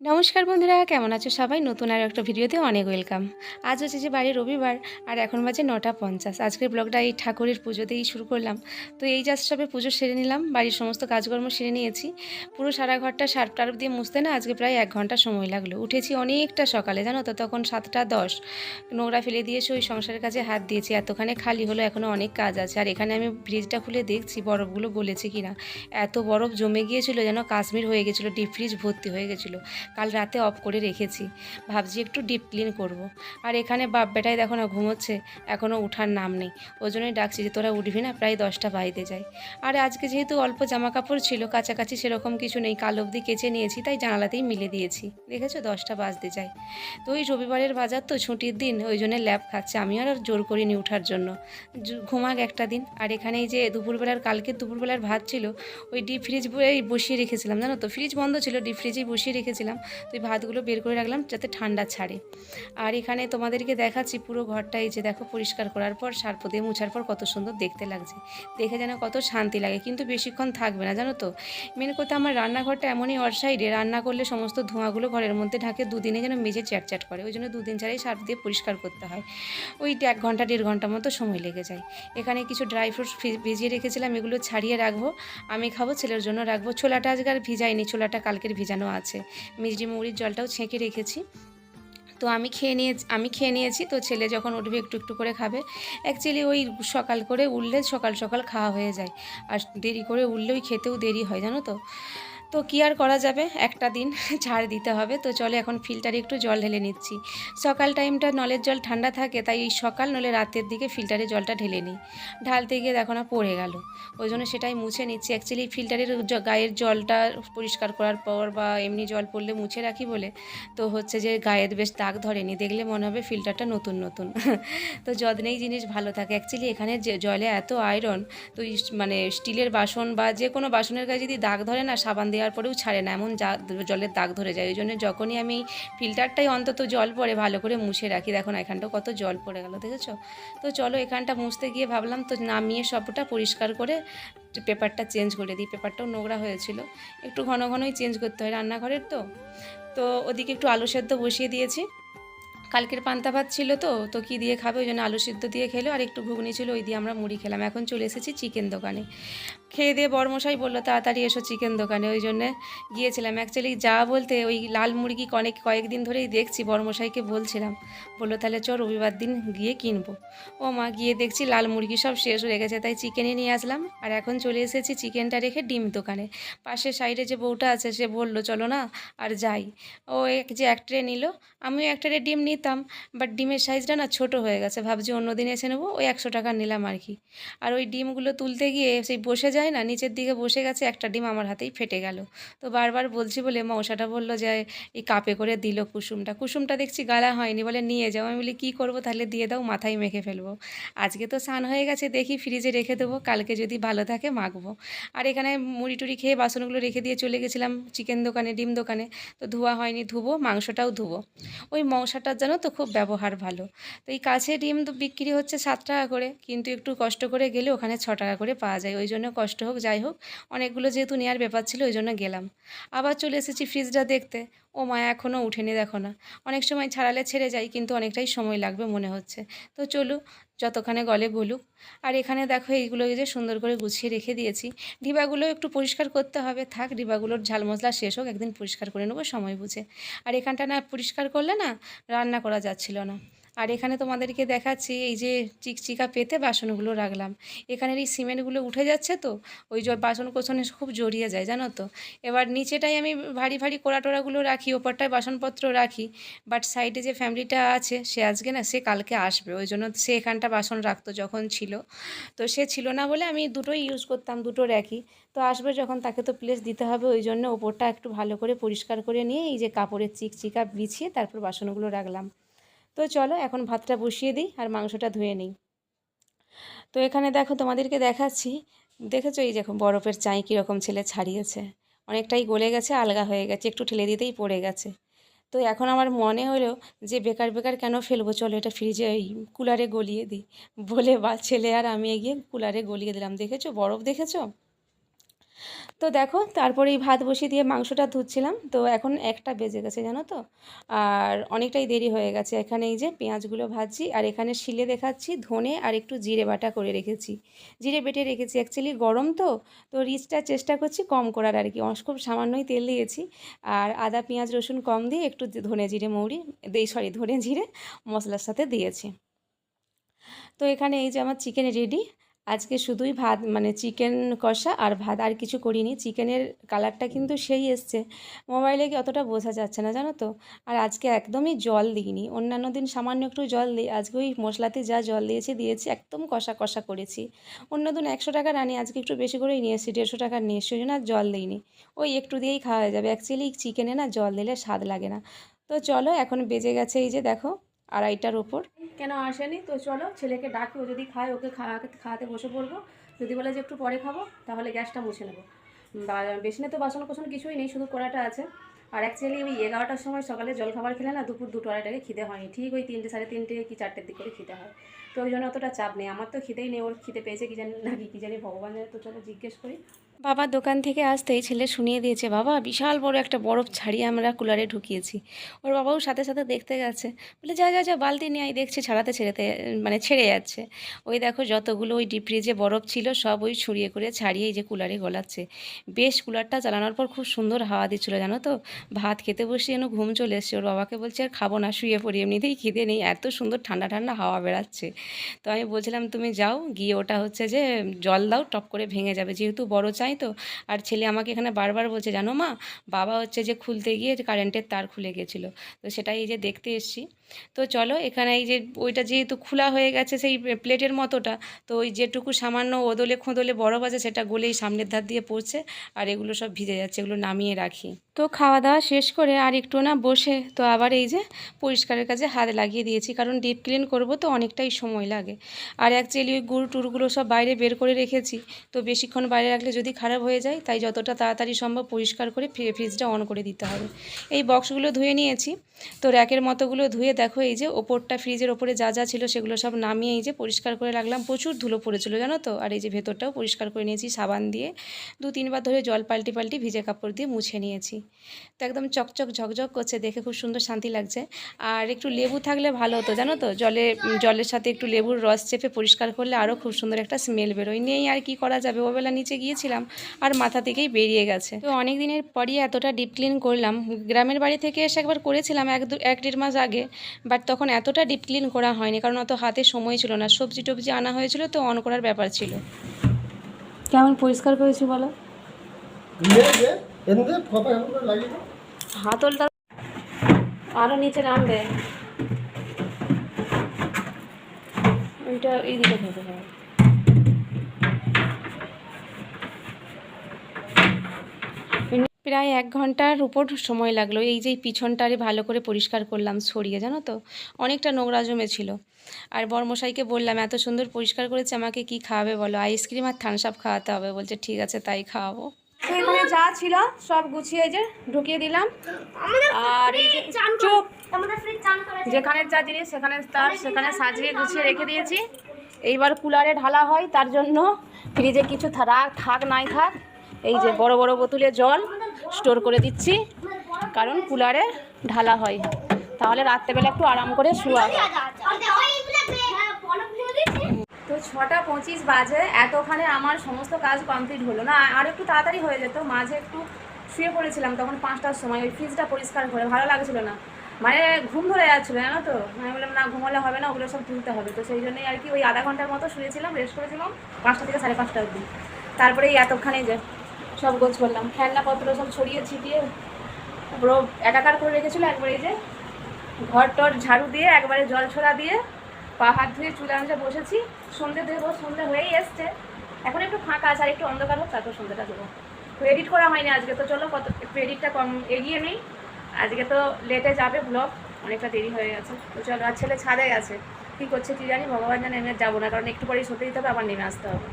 নমস্কার বন্ধুরা, কেমন আছো সবাই? নতুন আর একটা ভিডিওতে অনেক ওয়েলকাম। আজ হচ্ছে যে বাড়ির রবিবার, আর এখন বাজে নটা পঞ্চাশ। আজকের ব্লগটা এই ঠাকুরের পুজোতেই শুরু করলাম। তো এই জাস্ট সবে পুজো সেরে নিলাম, বাড়ির সমস্ত কাজকর্ম সেরে নিয়েছি। পুরো সারা ঘরটা সার্ফ টার্ফ দিয়ে মুছতে না আজকে প্রায় এক ঘণ্টা সময় লাগল। উঠেছি অনেকটা সকালে, জানো তো? তখন সাতটা দশ। নোংরা ফেলে দিয়েছি, ওই সংসারের কাছে হাত দিয়েছি। এতখানে খালি হলো এখনও অনেক কাজ আছে। আর এখানে আমি ফ্রিজটা খুলে দেখছি, বরফগুলো গলেছে কিনা। এত বরফ জমে গিয়েছিল, যেন কাশ্মীর হয়ে গেছিল ডিপ ফ্রিজ ভর্তি হয়ে গেছিল। কাল রাতে অফ করে রেখেছি। ভাবছি একটু ডিপ ক্লিন করব। আর এখানে বাপ বেটাই দেখো না ঘুমোচ্ছে এখনও উঠার নাম নেই। ওই জন্যই ডাকছি যে তোরা উঠবি না, প্রায় দশটা বাড়িতে যায়। আর আজকে যেহেতু অল্প জামা কাপড় ছিল, কাছাকাছি সেরকম কিছু নেই, কাল অবধি কেচে নিয়েছি, তাই জানালাতেই মিলে দিয়েছি। দেখেছ? দশটা বাজতে যায়। তো ওই রবিবারের বাজার তো ছুটির দিন, ওই জন্য ল্যাব খাচ্ছে। আমি আর জোর করিনি উঠার জন্য। ঘুমাক একটা দিন। আর এখানে যে দুপুরবেলার কালকে দুপুরবেলার ভাত ছিল, ওই ডিপ ফ্রিজ বসিয়ে রেখেছিলাম, জানো তো? ফ্রিজ বন্ধ ছিল, ডিপ ফ্রিজেই বসিয়ে রেখেছিলাম। তো ওই ভাতগুলো বের করে রাখলাম যাতে ঠান্ডা ছাড়ে। আর এখানে তোমাদেরকে দেখাচ্ছি পুরো ঘরটা, এই যে দেখো পরিষ্কার করার পর সার্প দিয়ে মুছার পর কত সুন্দর দেখতে লাগছে। দেখে যেন কত শান্তি লাগে, কিন্তু বেশিক্ষণ থাকবে না, জানো তো? মেন কথা আমার রান্নাঘরটা এমনই অর সাইডে রান্না করলে সমস্ত ধোঁয়াগুলো ঘরের মধ্যে ঢাকে দুদিনে যেন মেঝে চ্যাটচ্যাট করে, ওই জন্য দুদিন ছাড়াই সার্ফ দিয়ে পরিষ্কার করতে হয়। ওই এক ঘণ্টা, দেড় ঘণ্টা মতো সময় লেগে যায়। এখানে কিছু ড্রাই ফ্রুটস ভিজিয়ে রেখেছিলাম, এগুলো ছাড়িয়ে রাখব। আমি খাব, ছেলের জন্য রাখব। ছোলাটা আজকে আর ভিজাইনি, ছোলাটা কালকের ভিজানো আছে। মিষ্টি মুড়ির জলটাও ছেঁকে রেখেছি। তো আমি খেয়ে নিয়ে, আমি খেয়ে নিয়েছি, তো ছেলে যখন উঠবে একটু একটু করে খাবে। অ্যাকচুয়ালি ওই সকাল করে উঠলে সকাল সকাল খাওয়া হয়ে যায়। আর দেরি করে উঠলে ওই খেতেও দেরি হয়, জানো তো? তো কী আর করা যাবে? একটা দিন ছাড় দিতে হবে। তো চলে এখন ফিল্টারে একটু জল ঢেলে নিচ্ছি। সকাল টাইমটা নলের জল ঠান্ডা থাকে, তাই এই সকাল নলে রাতের দিকে ফিল্টারে জলটা ঢেলে নিই। ঢালতে গিয়ে দেখো না পড়ে গেল। ওই জন্য সেটাই মুছে নিচ্ছি। অ্যাকচুয়ালি ফিল্টারের গায়ের জলটা পরিষ্কার করার পর বা এমনি জল পড়লে মুছে রাখি বলে, তো হচ্ছে যে গায়ের বেশ দাগ ধরেনি। দেখলে মনে হবে ফিল্টারটা নতুন নতুন। তো যত্নেই জিনিস ভালো থাকে। অ্যাকচুয়ালি এখানে যে, জলে এত আয়রন তো মানে স্টিলের বাসন বা যে কোনো বাসনের গায়ে যদি দাগ ধরে না, সাবান দেওয়ার পরেও ছাড়ে না, এমন জলের দাগ ধরে যায়। ওই জন্য যখনই আমি ফিল্টারটাই অন্তত জল পড়ে ভালো করে মুছে রাখি। দেখো না এখানটা কত জল পড়ে গেল, দেখেছ? তো চলো এখানটা মুছতে গিয়ে ভাবলাম তো নামিয়ে সবটা পরিষ্কার করে পেপারটা চেঞ্জ করে দিই। পেপারটাও নোংরা হয়েছিল। একটু ঘন ঘনই চেঞ্জ করতে হয় রান্নাঘরের তো। তো ওদিকে একটু আলু সেদ্ধ বসিয়ে দিয়েছি। কালকের পান্তা ভাত ছিল তো তো কী দিয়ে খাবে? ওই জন্য আলু সিদ্ধ দিয়ে খেলো। আর একটু ঘুগনি ছিল, ওই দিয়ে আমরা মুড়ি খেলাম। এখন চলে এসেছি চিকেন দোকানে। খেয়ে দিয়ে বড়মশাই বলল, তাড়াতাড়ি এসো চিকেন দোকানে। ওই জন্যে গিয়েছিলাম। অ্যাকচুয়ালি যা বলতে ওই লাল মুরগি অনেক কয়েকদিন ধরেই দেখছি বড়মশাইকে বলছিলাম। বলল, তাহলে চ রবিবার দিন গিয়ে কিনবো। ও মা, গিয়ে দেখছি লাল মুরগি সব শেষ হয়ে গেছে, তাই চিকেনই নিয়ে আসলাম। আর এখন চলে এসেছি চিকেনটা রেখে ডিম দোকানে। পাশের সাইডে যে বউটা আছে, সে বলল, চলো না, আর যাই। ও এক যে এক ট্রে নিল, আমিও এক ট্রে ডিম নিতাম বাট ডিমের সাইজটা না ছোট হয়ে গেছে। ভাবছি অন্য দিন এসে নেব, ওই একশো টাকা নিলাম আর কি। আর ওই ডিমগুলো তুলতে গিয়ে সেই বসে যায় না, নিচের দিকে বসে গেছে, একটা ডিম আমার হাতেই ফেটে গেল। তো বারবার বলছি বলে মশাটা বলল যে, এই কাপে করে দিল কুসুমটা। কুসুমটা দেখছি গালা হয়নি, বলে নিয়ে যাও। আমি বলি, কী করব? তাহলে দিয়ে দাও, মাথায় মেখে ফেলব। আজকে তো স্নান হয়ে গেছে, দেখি ফ্রিজে রেখে দেবো, কালকে যদি ভালো থাকে মাখবো। আর এখানে মুড়ি টুড়ি খেয়ে বাসনগুলো রেখে দিয়ে চলে গেছিলাম চিকেন দোকানে, ডিম দোকানে। তো ধোয়া হয়নি, ধুবো, মাংসটাও ধুবো। ওই মশাটার জানো তো খুব ব্যবহার ভালো। তো এই কাছে ডিম তো বিক্রি হচ্ছে সাত টাকা করে, কিন্তু একটু কষ্ট করে গেলে ওখানে ছ টাকা করে পাওয়া যায়। ওই জন্য কষ্ট হোক, যাই হোক, অনেকগুলো যেহেতু নেওয়ার ব্যাপার ছিল, ওই জন্য গেলাম। আবার চলে এসেছি ফ্রিজটা দেখতে। ও মা এখনও উঠেনি, দেখো না। অনেক সময় ছাড়ালে ছেড়ে যায় কিন্তু অনেকটাই সময় লাগবে মনে হচ্ছে। তো চলু, যতখানে গলে গলুক আর এখানে দেখো এইগুলো যে সুন্দর করে গুছিয়ে রেখে দিয়েছি। ডিবাগুলো একটু পরিষ্কার করতে হবে, থাক, ডিবাগুলোর ঝাল মশলা শেষ হোক, একদিন পরিষ্কার করে নেব সময় বুঝে। আর এখানটা না পরিষ্কার করলে না, রান্না করা যাচ্ছিল না। আর এখানে তোমাদেরকে দেখাচ্ছি এই যে চিকচিকা পেতে বাসনগুলো রাখলাম। এখানের এই সিমেন্টগুলো উঠে যাচ্ছে তো, ওই জল বাসন কোসনে খুব জড়িয়ে যায়, জানো তো? এবার নিচেটাই আমি ভারী ভারী কোড়া টোড়াগুলো রাখি, ওপরটায় বাসনপত্র রাখি। বাট সাইডে যে ফ্যামিলিটা আছে, সে আজকে না, সে কালকে আসবে। ওই জন্য সে এখানটা বাসন রাখতো যখন ছিল। তো সে ছিল না বলে আমি দুটোই ইউজ করতাম, দুটো র্যাকই তো আসবে যখন, তাকে তো প্লেস দিতে হবে। ওই জন্য ওপরটা একটু ভালো করে পরিষ্কার করে নিয়ে এই যে কাপড়ের চিকচিকা বিছিয়ে তারপর বাসনগুলো রাখলাম। তো চলো এখন ভাতটা বসিয়ে দিই আর মাংসটা ধুয়ে নিই। তো এখানে দেখো তোমাদেরকে দেখাচ্ছি। দেখেছ এই দেখো বরফের চাই কীরকম ছেলে ছাড়িয়েছে। অনেকটাই গলে গেছে, আলগা হয়ে গেছে, একটু ঠেলে দিতেই পড়ে গেছে। তো এখন আমার মনে হলো যে বেকার বেকার কেন ফেলব? চলো এটা ফ্রিজে এই কুলারে গলিয়ে দিই। বলে বা ছেলে, আর আমি এগিয়ে কুলারে গলিয়ে দিলাম। দেখেছ? বরফ দেখেছ? তো দেখো, তারপরে এই ভাত বসিয়ে দিয়ে মাংসটা ধুচ্ছিলাম। তো এখন একটা বেজে গেছে, জানো তো? আর অনেকটাই দেরি হয়ে গেছে। এখানে এই যে পেঁয়াজগুলো ভাজছি, আর এখানে শিলে দেখাচ্ছি ধনে আর একটু জিরে বাটা করে রেখেছি। জিরে বেটে রেখেছি। অ্যাকচুয়ালি গরম তো তো রিচটা চেষ্টা করছি কম করার আর কি। খুব সামান্যই তেল দিয়েছি। আর আদা, পেঁয়াজ, রসুন কম দিয়ে একটু ধনে জিরে, মৌরি দেই সরি ধনে জিরে মশলার সাথে দিয়েছি। তো এখানে এই যে আমার চিকেন রেডি আজকে শুধুই ভাত মানে চিকেন কষা আর ভাত, আর কিছু করিনি। চিকেনের কালারটা কিন্তু সেই এসছে। মোবাইলে কি অতটা বোঝা যাচ্ছে না, জানো তো? আর আজকে একদমই জল দিইনি। অন্যান্য দিন সামান্য একটু জল দিই, আজকে ওই মশলাতে যা জল দিয়েছি দিয়েছি, একদম কষা কষা করেছি। অন্য দিন একশো টাকার আনি আজকে একটু বেশি করেই নিয়ে এসেছি দেড়শো টাকার নিয়ে এসেছি জন্য আর জল দিইনি। ওই একটু দিয়েই খাওয়া হয়ে যাবে। অ্যাকচুয়ালি চিকেনে না জল দিলে স্বাদ লাগে না। তো চলো, এখন বেজে গেছে এই যে দেখো আড়াইটার ওপর। কেন আসেনি? তো চলো, ছেলেকে ডাকি, ও যদি খায়, ওকে খাওয়াতে বসে পড়ব। যদি বলে যে একটু পরে খাব, তাহলে গ্যাসটা মুছে নেব। বা বেশি তো বাসন কোসন কিছুই নেই, শুধু কড়াটা আছে। আর অ্যাকচুয়ালি ওই এগারোটার সময় সকালে জল খাবার খেলে না, দুপুর দুটো আড়াইটাকে খিদে হয়নি। ঠিক ওই তিনটে, সাড়ে তিনটে কি চারটের দিক করে খিদে হয়। তো ওই জন্য অতটা চাপ নেই। আমার তো খিদেই নেই, ওর খিদে পেয়েছে কি জানি নাকি কি জানি ভগবানের তো চলো জিজ্ঞেস করি। বাবা দোকান থেকে আসতেই ছেলে শুনিয়ে দিয়েছে, বাবা, বিশাল বড় একটা বরফ ছাড়িয়ে আমরা কুলারে ঢুকিয়েছি। ওর বাবাও সাথে সাথে দেখতে গেছে। বলে, যা যা যা, বালতি নিয়ে দেখছি ছাড়াতে ছেড়েতে মানে ছেড়ে যাচ্ছে। ওই দেখো যতগুলো ওই ডিপ ফ্রিজে বরফ ছিল, সব ওই ছড়িয়ে করে ছাড়িয়ে যে কুলারে গলাচ্ছে। বেশ কুলারটা চালানোর পর খুব সুন্দর হাওয়া দিচ্ছিল, জানো তো? ভাত খেতে বসে যেন ঘুম চলে এসছে। ওর বাবাকে বলছে, আর খাব না, শুয়ে পড়ি। এমনিতেই খিদে নেই, এত সুন্দর ঠান্ডা ঠান্ডা হাওয়া বেড়াচ্ছে। তো আমি বলছিলাম, তুমি যাও, গিয়ে ওটা হচ্ছে যে, জল দাও, টপ করে ভেঙে যাবে। যেহেতু বড় চাই তো? আর ছেলে আমাকে এখানে বারবার বলছে, জানো মা, বাবা হচ্ছে যে খুলতে গিয়ে কারেন্টের তার খুলে গেছিল। তো সেটাই এই যে দেখতে এসছি। তো চলো, এখানে এই যে ওইটা যেহেতু খোলা হয়ে গেছে সেই প্লেটের মতোটা, তো ওই যেটুকু সামান্য ওদলে খোঁদলে বরফ আছে সেটা গলেই সামনের ধার দিয়ে পড়ছে, আর এগুলো সব ভিজে যাচ্ছে, এগুলো নামিয়ে রাখি। তো খাওয়া দাওয়া শেষ করে আর একটু না বসে, তো আবার এই যে পরিষ্কারের কাজে হাত লাগিয়ে দিয়েছি, কারণ ডিপ ক্লিন করব তো অনেকটাই সময় লাগে। আর অ্যাকচুয়ালি ওই গুড় টুরগুলো সব বাইরে বের করে রেখেছি, তো বেশিক্ষণ বাইরে রাখলে যদি খারাপ হয়ে যায়, তাই যতটা তাড়াতাড়ি সম্ভব পরিষ্কার করে ফ্রি- ফ্রিজটা অন করে দিতে হবে। এই বক্সগুলো ধুয়ে নিয়েছি, তো র্যাকের মতোগুলো ধুয়ে দেখো এই যে ওপরটা ফ্রিজের ওপরে যা যা ছিল সেগুলো সব নামিয়ে এই যে পরিষ্কার করে রাখলাম, প্রচুর ধুলো পড়েছিল জানো তো, আর এই যে ভেতরটাও পরিষ্কার করে নিয়েছি, সাবান দিয়ে দু তিনবার ধরে জল পাল্টি পাল্টি ভিজে কাপড় দিয়ে মুছে নিয়েছি। তো একদম চকচক ঝকঝক করছে দেখে খুব সুন্দর শান্তি লাগছে। আর একটু লেবু থাকলে ভালো হতো জানো তো? জলে জলের সাথে একটু লেবুর রস চেপে পরিষ্কার করলে আরও খুব সুন্দর একটা স্মেল বেরোয়। নেই আর কি করা যাবে? ওবেলা নিচে গিয়েছিলাম আর মাথা থেকেই বেরিয়ে গেছে। তো অনেক দিনের পরই এতটা ডিপ ক্লিন করলাম। গ্রামের বাড়ি থেকে এসে একবার করেছিলাম এক দু এক দেড় মাস আগে বাট তখন এতটা ডিপ ক্লিন করা হয়নি কারণ অত হাতে সময় ছিল না। সবজি টবজি আনা হয়েছিল তো অন করার ব্যাপার ছিল। কেমন পরিষ্কার করেছি বলো? নিচে ওইটা প্রায় এক ঘণ্টার উপর সময় লাগল। এই যে পিছনটারে ভালো করে পরিষ্কার করলাম ছড়িয়ে জানো তো? অনেকটা নোংরা জমেছিল আর বরমশাইকে বললাম, এত সুন্দর পরিষ্কার করেছে, আমাকে কি খাওয়াবে বলো? আইসক্রিম আর থানসাপ খাওয়াতে হবে। বলছে, ঠিক আছে, তাই খাওয়াবো। এখানে যা ছিল সব গুছিয়ে এই যে ঢুকিয়ে দিলাম আর চুপ যেখানে যা জিনিস সেখানে তার সেখানে সাজিয়ে গুছিয়ে রেখে দিয়েছি এইবার কুলারে ঢালা হয় তার জন্য ফ্রিজে কিছু থাক নাই থাক এই যে বড় বড় বোতলে জল স্টোর করে দিচ্ছি কারণ কুলারে ঢালা হয় তাহলে রাত্রেবেলা একটু আরাম করে শোয়া হয়। ছটা পঁচিশ বাজে এতখানে আমার সমস্ত কাজ কমপ্লিট হলো না। আর একটু তাড়াতাড়ি হয়ে যেত, মাঝে একটু শুয়ে পড়েছিলাম তখন পাঁচটার সময়, ওই ফ্রিজটা পরিষ্কার করে, ভালো লাগছিল না। মানে ঘুম ধরে যাচ্ছিল, জানো তো? আমি বললাম, না, ঘুমালে হবে না, ওগুলো সব তুলতে হবে। তো সেই জন্যই আর কি ওই আধা ঘণ্টার মতো শুয়েছিলাম রেস্ট করেছিলাম পাঁচটা থেকে সাড়ে পাঁচটা অবধি। তারপরে এতক্ষণে যে সব গোছ করলাম। খেলনাপত্র সব ছড়িয়ে ছিটিয়ে পুরো একাকার করে রেখেছিলো একবার যে ঘর টর ঝাড়ু দিয়ে, একবারে জল ছোড়া দিয়ে পা হাত ধুয়ে চুলে আনতে বসেছি। সন্ধে দেবো, সন্ধে হয়েই এসছে। এখন একটু ফাঁকা আছে, আর একটু অন্ধকার হোক, তারপর সন্ধ্যেটা দেবো। এডিট করা হয়নি আজকে, তো চলো কত একটু এডিটটা কম এগিয়ে নেই। আজকে তো লেটে যাবে ব্লগ অনেকটা দেরি হয়ে গেছে। তো চলো, আর ছেলে ছাদে গেছে। কী করছে কী জানি, ভগবান জানে, আমি যাব না, কারণ একটু পরেই সতে দিতে হবে, আবার নেমে আসতে হবে।